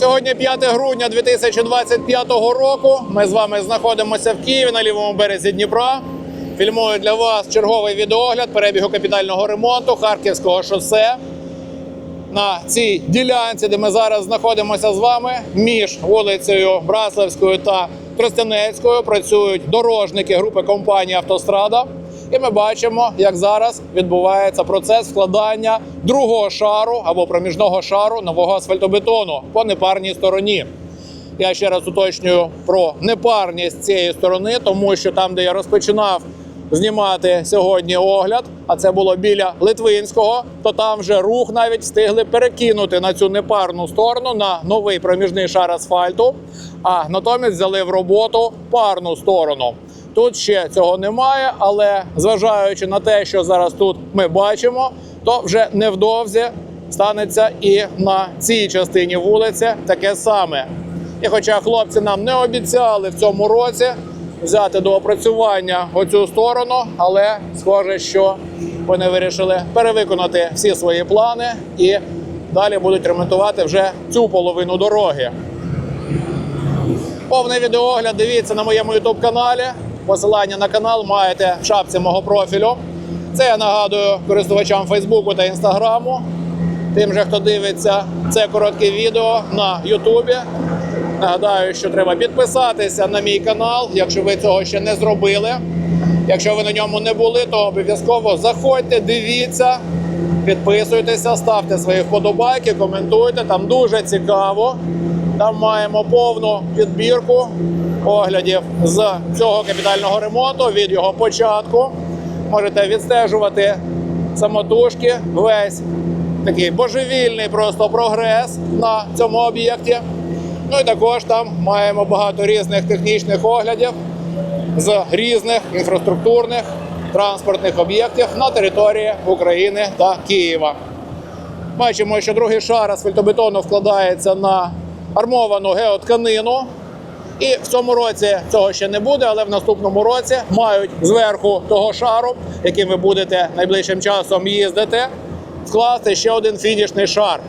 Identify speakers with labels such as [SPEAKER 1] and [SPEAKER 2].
[SPEAKER 1] Сьогодні 5 грудня 2025 року. Ми з вами знаходимося в Києві на лівому березі Дніпра. Фільмую для вас черговий відеогляд перебігу капітального ремонту Харківського шосе. На цій ділянці, де ми зараз знаходимося з вами, між вулицею Браславською та Тростянецькою працюють дорожники групи компанії Автострада. І ми бачимо, як зараз відбувається процес вкладання другого шару або проміжного шару нового асфальтобетону по непарній стороні. Я ще раз уточнюю про непарність цієї сторони, тому що там, де я розпочинав знімати сьогодні огляд, а це було біля Литвинського, то там вже рух навіть встигли перекинути на цю непарну сторону на новий проміжний шар асфальту, а натомість взяли в роботу парну сторону. Тут ще цього немає, але зважаючи на те, що зараз тут ми бачимо, то вже невдовзі станеться і на цій частині вулиці таке саме. І хоча хлопці нам не обіцяли в цьому році взяти до опрацювання оцю сторону, але схоже, що вони вирішили перевиконати всі свої плани і далі будуть ремонтувати вже цю половину дороги. Повний відеогляд дивіться на моєму youtube каналі. Посилання на канал маєте в шапці мого профілю. Це я нагадую користувачам Фейсбуку та Інстаграму. Тим же, хто дивиться це коротке відео на Ютубі. Нагадаю, що треба підписатися на мій канал, якщо ви цього ще не зробили. Якщо ви на ньому не були, то обов'язково заходьте, дивіться, підписуйтеся, ставте свої вподобайки, коментуйте. Там дуже цікаво. Там маємо повну підбірку оглядів з цього капітального ремонту від його початку. Можете відстежувати самотужки весь такий божевільний просто прогрес на цьому об'єкті. Ну і також там маємо багато різних технічних оглядів з різних інфраструктурних транспортних об'єктів на території України та Києва. Бачимо, що другий шар асфальтобетону вкладається на армовану геотканину. І в цьому році цього ще не буде, але в наступному році мають зверху того шару, яким ви будете найближчим часом їздити, вкласти ще один фінішний шар.